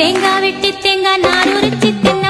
தேங்காய் வெட்டி தேங்காய் நான் உரிச்சி தின்ன